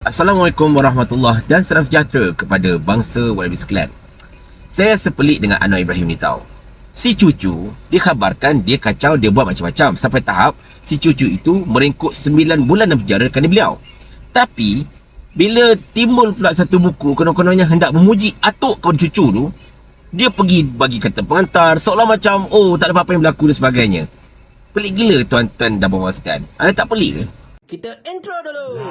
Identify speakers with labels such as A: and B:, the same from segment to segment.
A: Assalamualaikum warahmatullahi dan salam sejahtera kepada bangsa Walabi sekalian. Saya sepelik dengan Anwar Ibrahim ni tahu. Si cucu dikhabarkan dia kacau dia buat macam-macam sampai tahap si cucu itu merengkuk 9 bulan dalam penjara kerana beliau. Tapi bila timbul pula satu buku konon-kononnya hendak memuji atuk kepada cucu tu, dia pergi bagi kata pengantar seolah macam oh tak ada apa-apa yang berlaku dan sebagainya. Pelik gila tuan-tuan dan puan-puan sekalian. Anda tak pelik ke?
B: Kita intro dulu.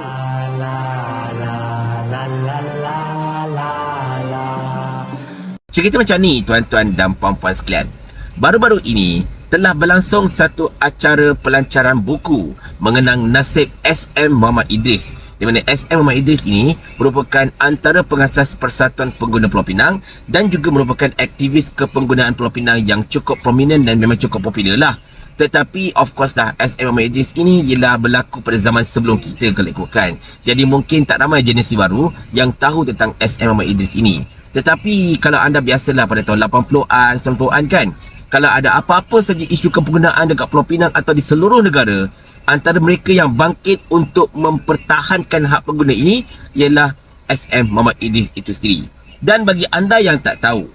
A: Cerita macam ni tuan-tuan dan puan-puan sekalian. Baru-baru ini telah berlangsung satu acara pelancaran buku mengenang nasib SM Muhammad Idris di mana SM Muhammad Idris ini merupakan antara pengasas Persatuan Pengguna Pulau Pinang dan juga merupakan aktivis kepenggunaan Pulau Pinang yang cukup prominent dan memang cukup popular lah. Tetapi of course lah SM Idris ini ialah berlaku pada zaman sebelum kita kalau ikutkan. Jadi mungkin tak ramai generasi baru yang tahu tentang SM Muhammad Idris ini. Tetapi kalau anda biasalah pada tahun 80-an, 90-an kan, kalau ada apa-apa saja isu kepenggunaan dekat Pulau Pinang atau di seluruh negara, antara mereka yang bangkit untuk mempertahankan hak pengguna ini ialah SM Muhammad Idris itu sendiri. Dan bagi anda yang tak tahu,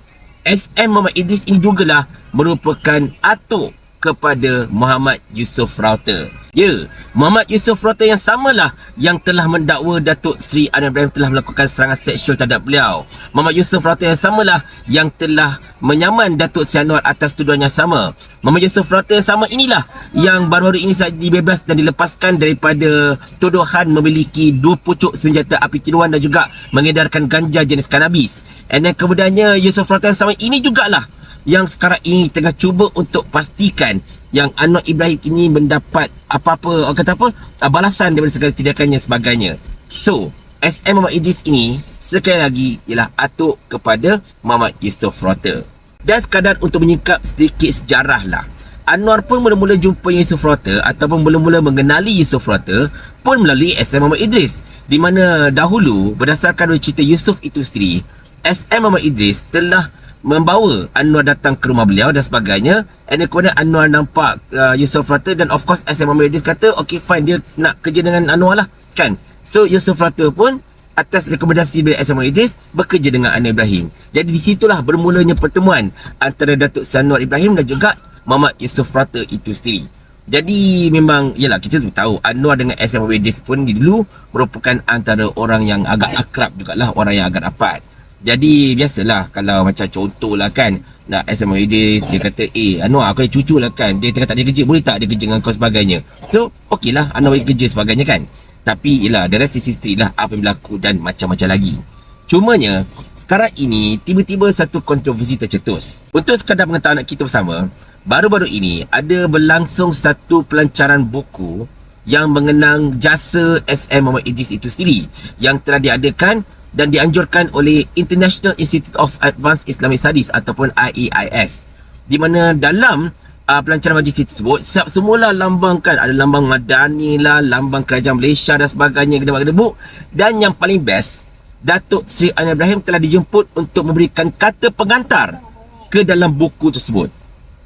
A: SM Muhammad Idris ini jugalah merupakan atuk kepada Muhammad Yusof Rauter. Ya, Muhammad Yusof Rauter yang samalah yang telah mendakwa Datuk Seri Anwar Ibrahim telah melakukan serangan seksual terhadap beliau. Muhammad Yusof Rauter yang samalah yang telah menyaman Datuk Seri Anwar atas tuduhan yang sama. Muhammad Yusof Rauter yang sama inilah yang baru-baru ini saja dibebas dan dilepaskan daripada tuduhan memiliki dua pucuk senjata api tiruan dan juga mengedarkan ganja jenis kanabis. Then kemudiannya Yusof Rauter yang sama ini jugalah yang sekarang ini tengah cuba untuk pastikan yang Anwar Ibrahim ini mendapat apa-apa orang kata apa ah, balasan daripada segala tindakannya sebagainya. So, SM Muhammad Idris ini sekali lagi ialah atuk kepada Muhammad Yusof Rota. Dan sekadar untuk menyingkap sedikit sejarah lah. Anwar pun mula-mula jumpa Yusof Rota ataupun mula-mula mengenali Yusof Rota pun melalui SM Muhammad Idris. Di mana dahulu berdasarkan cerita Yusof itu sendiri, SM Muhammad Idris telah membawa Anwar datang ke rumah beliau dan sebagainya. And then kemudian Anwar nampak uh, Yusof Rata dan of course SM Idris kata okay fine dia nak kerja dengan Anwar lah. Kan? So Yusof Rata pun atas rekomendasi dari SM Idris bekerja dengan Anwar Ibrahim. Jadi di situlah bermulanya pertemuan antara Datuk Anwar Ibrahim dan juga Muhammad Yusof Rata itu sendiri. Jadi memang yalah kita tahu Anwar dengan SM Idris pun dulu merupakan antara orang yang agak akrab jugalah orang yang agak rapat jadi biasalah kalau macam contoh lah kan Nak SMA Idris Dia kata eh Anwar aku ada cucu lah kan. Dia tengah tak ada kerja Boleh tak dia kerja dengan kau sebagainya? So okey lah Anwar bagi kerja sebagainya kan. Tapi yelah The rest is history lah Apa yang berlaku dan macam-macam lagi. Cumanya Sekarang ini Tiba-tiba satu kontroversi tercetus. Untuk sekadar pengetahuan kita bersama Baru-baru ini Ada berlangsung satu pelancaran buku Yang mengenang jasa SM Muhammad Idris itu sendiri Yang telah diadakan dan dianjurkan oleh International Institute of Advanced Islamic Studies ataupun IAIS di mana dalam uh, pelancaran majlis tersebut semula lambangkan ada lambang Madani lah lambang kerajaan Malaysia dan sebagainya gedebuk. Dan yang paling best Datuk Sri Anwar Ibrahim telah dijemput untuk memberikan kata pengantar ke dalam buku tersebut.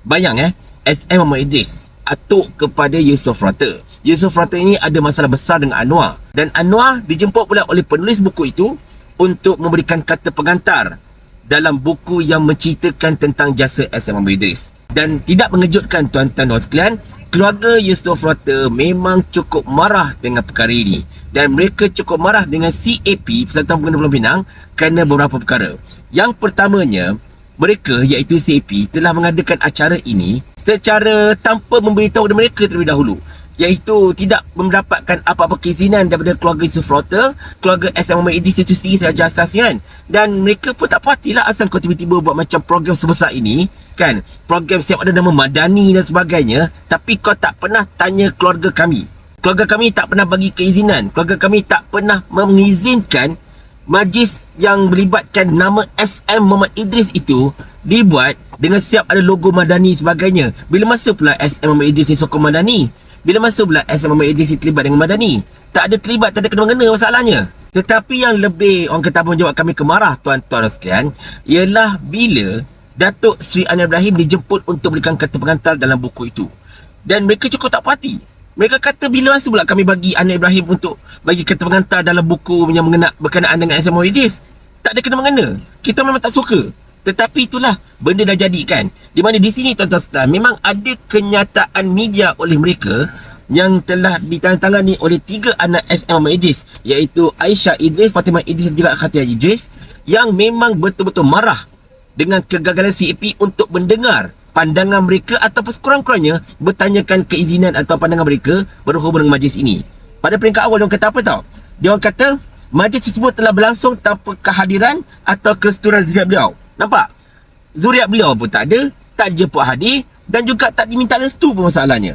A: Bayang eh SM Muhammad Idris atuk kepada Yusof Rata. Yusof Rata ini ada masalah besar dengan Anwar. Dan Anwar dijemput pula oleh penulis buku itu untuk memberikan kata pengantar dalam buku yang menceritakan tentang jasa SM Muhammad Idris. Dan tidak mengejutkan tuan-tuan dan sekalian, keluarga Yusof Rata memang cukup marah dengan perkara ini. Dan mereka cukup marah dengan CAP, Persatuan Pengguna Pulau Pinang, kerana beberapa perkara. Yang pertamanya, mereka iaitu CAP telah mengadakan acara ini secara tanpa memberitahu mereka terlebih dahulu iaitu tidak mendapatkan apa-apa keizinan daripada keluarga Yusuf Rota, keluarga SM Muhammad Idris itu sendiri sahaja asas kan. Dan mereka pun tak lah asal kau tiba-tiba buat macam program sebesar ini, kan. Program siap ada nama Madani dan sebagainya, tapi kau tak pernah tanya keluarga kami. Keluarga kami tak pernah bagi keizinan. Keluarga kami tak pernah mengizinkan majlis yang melibatkan nama SM Muhammad Idris itu dibuat dengan siap ada logo Madani sebagainya. Bila masa pula SM Muhammad Idris ni sokong Madani? Bila masuk pula SM Muhammad Idris terlibat dengan Madani Tak ada terlibat, tak ada kena-mengena masalahnya Tetapi yang lebih orang kata menjawab kami kemarah tuan-tuan sekalian Ialah bila Datuk Sri Anwar Ibrahim dijemput untuk berikan kata pengantar dalam buku itu Dan mereka cukup tak puati Mereka kata bila masa pula kami bagi Anwar Ibrahim untuk bagi kata pengantar dalam buku yang mengena, berkenaan dengan SM Moidis. Tak ada kena mengena. Kita memang tak suka. Tetapi itulah benda dah jadi kan. Di mana di sini tuan-tuan memang ada kenyataan media oleh mereka yang telah ditandatangani oleh tiga anak SM Muhammad Idris iaitu Aisyah Idris, Fatimah Idris dan juga Khatia Idris yang memang betul-betul marah dengan kegagalan CAP untuk mendengar pandangan mereka ataupun sekurang-kurangnya bertanyakan keizinan atau pandangan mereka berhubung dengan majlis ini. Pada peringkat awal orang kata apa tau? Orang kata majlis tersebut telah berlangsung tanpa kehadiran atau kesetujuan zuriat beliau. Nampak? Zuriat beliau pun tak ada, tak dijemput hadir dan juga tak diminta restu pun masalahnya.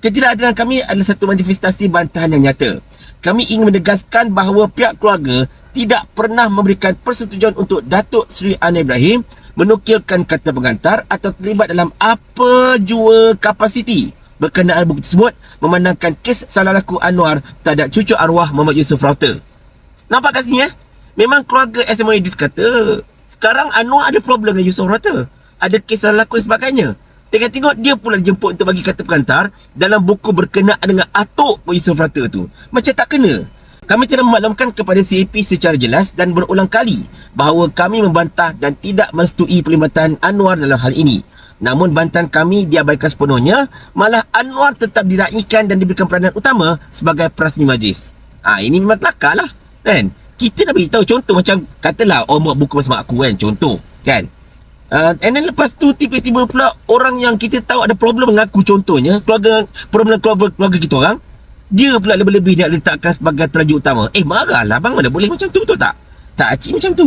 A: Ketidakhadiran kami adalah satu manifestasi bantahan yang nyata. Kami ingin menegaskan bahawa pihak keluarga tidak pernah memberikan persetujuan untuk Datuk Seri Anwar Ibrahim menukilkan kata pengantar atau terlibat dalam apa jua kapasiti berkenaan buku tersebut memandangkan kes salah laku Anwar terhadap cucu arwah Muhammad Yusuf Rauter. Nampak kat sini eh? Memang keluarga SMA Idris kata sekarang Anwar ada problem dengan Yusuf Rauter. Ada kes salah laku dan sebagainya. Tengok-tengok dia pula dijemput untuk bagi kata pengantar dalam buku berkenaan dengan atuk Yusuf Rauter tu. Macam tak kena. Kami telah memaklumkan kepada CAP secara jelas dan berulang kali bahawa kami membantah dan tidak merestui pelibatan Anwar dalam hal ini. Namun bantahan kami diabaikan sepenuhnya, malah Anwar tetap diraikan dan diberikan peranan utama sebagai perasmi majlis. Ah ha, ini memang kelakar lah. Kan? Kita dah beritahu contoh macam katalah orang buat buku bersama aku kan. Contoh. Kan? Uh, and then lepas tu tiba-tiba pula orang yang kita tahu ada problem dengan aku contohnya keluarga problem keluarga, keluarga kita orang dia pula lebih-lebih nak letakkan sebagai terajuk utama eh marahlah bang mana boleh macam tu betul tak tak acik macam tu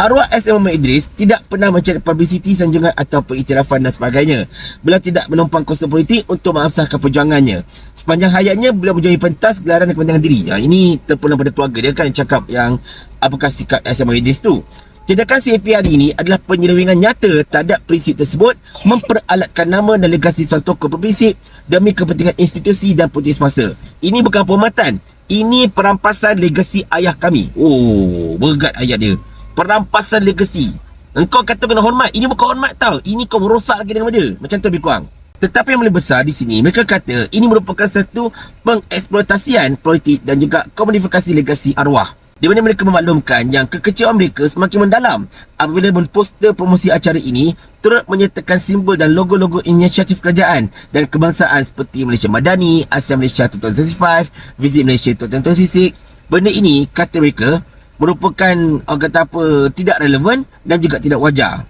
A: arwah SM Muhammad Idris tidak pernah mencari publicity sanjungan atau pengiktirafan dan sebagainya beliau tidak menumpang kostum politik untuk mengasahkan perjuangannya sepanjang hayatnya beliau menjadi pentas gelaran dan kepentingan diri ha, ini terpulang pada keluarga dia kan yang cakap yang apakah sikap SM Muhammad Idris tu Tindakan CAP hari ini adalah penyelewengan nyata terhadap prinsip tersebut memperalatkan nama dan legasi suatu tokoh prinsip demi kepentingan institusi dan politik semasa. Ini bukan penghormatan. Ini perampasan legasi ayah kami. Oh, berat ayat dia. Perampasan legasi. Engkau kata kena hormat. Ini bukan hormat tau. Ini kau merosak lagi dengan dia. Macam tu lebih kurang. Tetapi yang paling besar di sini, mereka kata ini merupakan satu pengeksploitasian politik dan juga komodifikasi legasi arwah di mana mereka memaklumkan yang kekecewaan mereka semakin mendalam apabila poster promosi acara ini turut menyertakan simbol dan logo-logo inisiatif kerajaan dan kebangsaan seperti Malaysia Madani, Asia Malaysia 2025, Visit Malaysia 2026. Benda ini, kata mereka, merupakan orang kata apa, tidak relevan dan juga tidak wajar.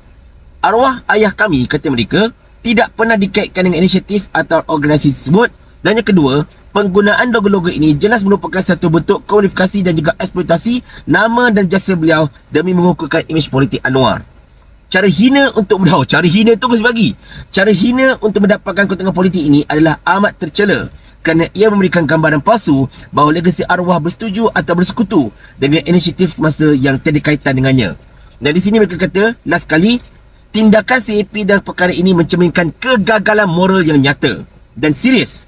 A: Arwah ayah kami, kata mereka, tidak pernah dikaitkan dengan inisiatif atau organisasi tersebut dan yang kedua, penggunaan logo-logo ini jelas merupakan satu bentuk komodifikasi dan juga eksploitasi nama dan jasa beliau demi mengukuhkan imej politik Anwar. Cara hina untuk oh, cara hina tu mesti bagi. Cara hina untuk mendapatkan keuntungan politik ini adalah amat tercela kerana ia memberikan gambaran palsu bahawa legasi arwah bersetuju atau bersekutu dengan inisiatif semasa yang tiada kaitan dengannya. Dan di sini mereka kata, last kali, tindakan CAP dan perkara ini mencerminkan kegagalan moral yang nyata dan serius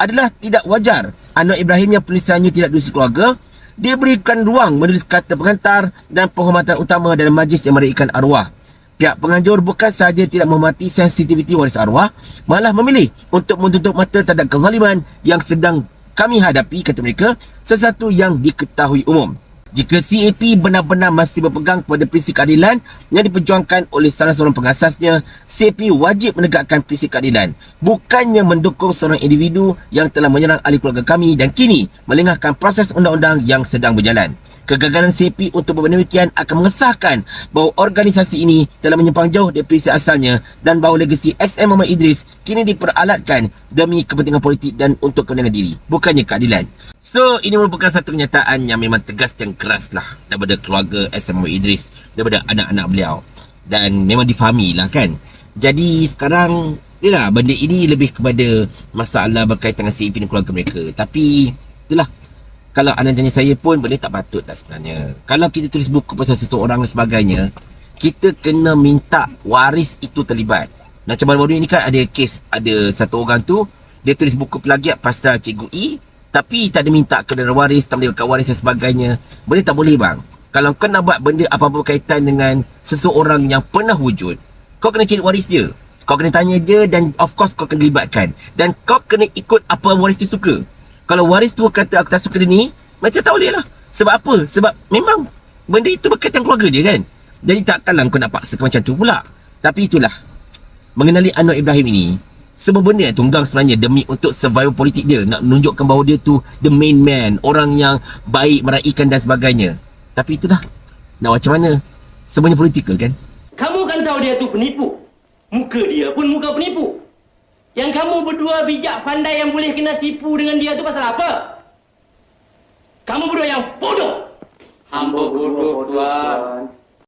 A: adalah tidak wajar Anwar Ibrahim yang penulisannya tidak duduk keluarga dia berikan ruang menulis kata pengantar dan penghormatan utama dalam majlis yang meraihkan arwah. Pihak penganjur bukan sahaja tidak menghormati sensitiviti waris arwah, malah memilih untuk menutup mata terhadap kezaliman yang sedang kami hadapi, kata mereka, sesuatu yang diketahui umum. Jika CAP benar-benar masih berpegang kepada prinsip keadilan yang diperjuangkan oleh salah seorang pengasasnya, CAP wajib menegakkan prinsip keadilan. Bukannya mendukung seorang individu yang telah menyerang ahli keluarga kami dan kini melengahkan proses undang-undang yang sedang berjalan. Kegagalan CAP untuk berbuat demikian akan mengesahkan bahawa organisasi ini telah menyimpang jauh dari prinsip asalnya dan bahawa legasi SM Muhammad Idris kini diperalatkan demi kepentingan politik dan untuk kepentingan diri, bukannya keadilan. So, ini merupakan satu kenyataan yang memang tegas dan keras lah daripada keluarga SM Muhammad Idris, daripada anak-anak beliau. Dan memang difahami lah kan. Jadi sekarang, itulah benda ini lebih kepada masalah berkaitan dengan CAP dan keluarga mereka. Tapi, itulah kalau anda tanya saya pun benda tak patut lah sebenarnya. Kalau kita tulis buku pasal seseorang dan sebagainya, kita kena minta waris itu terlibat. Macam baru-baru ni kan ada kes, ada satu orang tu, dia tulis buku pelagiat pasal Cikgu E, tapi tak ada minta kepada waris, tak boleh waris dan sebagainya. Benda tak boleh bang. Kalau kau nak buat benda apa-apa berkaitan dengan seseorang yang pernah wujud, kau kena cari waris dia. Kau kena tanya dia dan of course kau kena libatkan. Dan kau kena ikut apa waris tu suka. Kalau waris tu kata aku tak suka dia ni, macam tak boleh lah. Sebab apa? Sebab memang benda itu berkaitan keluarga dia kan. Jadi takkanlah kau nak paksa macam tu pula. Tapi itulah. Mengenali Anwar Ibrahim ini, semua benda yang tunggang sebenarnya demi untuk survival politik dia. Nak menunjukkan bahawa dia tu the main man. Orang yang baik, meraihkan dan sebagainya. Tapi itulah. Nak macam mana? Semuanya politikal kan?
B: Kamu kan tahu dia tu penipu. Muka dia pun muka penipu. Yang kamu berdua bijak pandai yang boleh kena tipu dengan dia tu pasal apa? Kamu berdua yang bodoh.
C: Hamba bodoh, Tuan.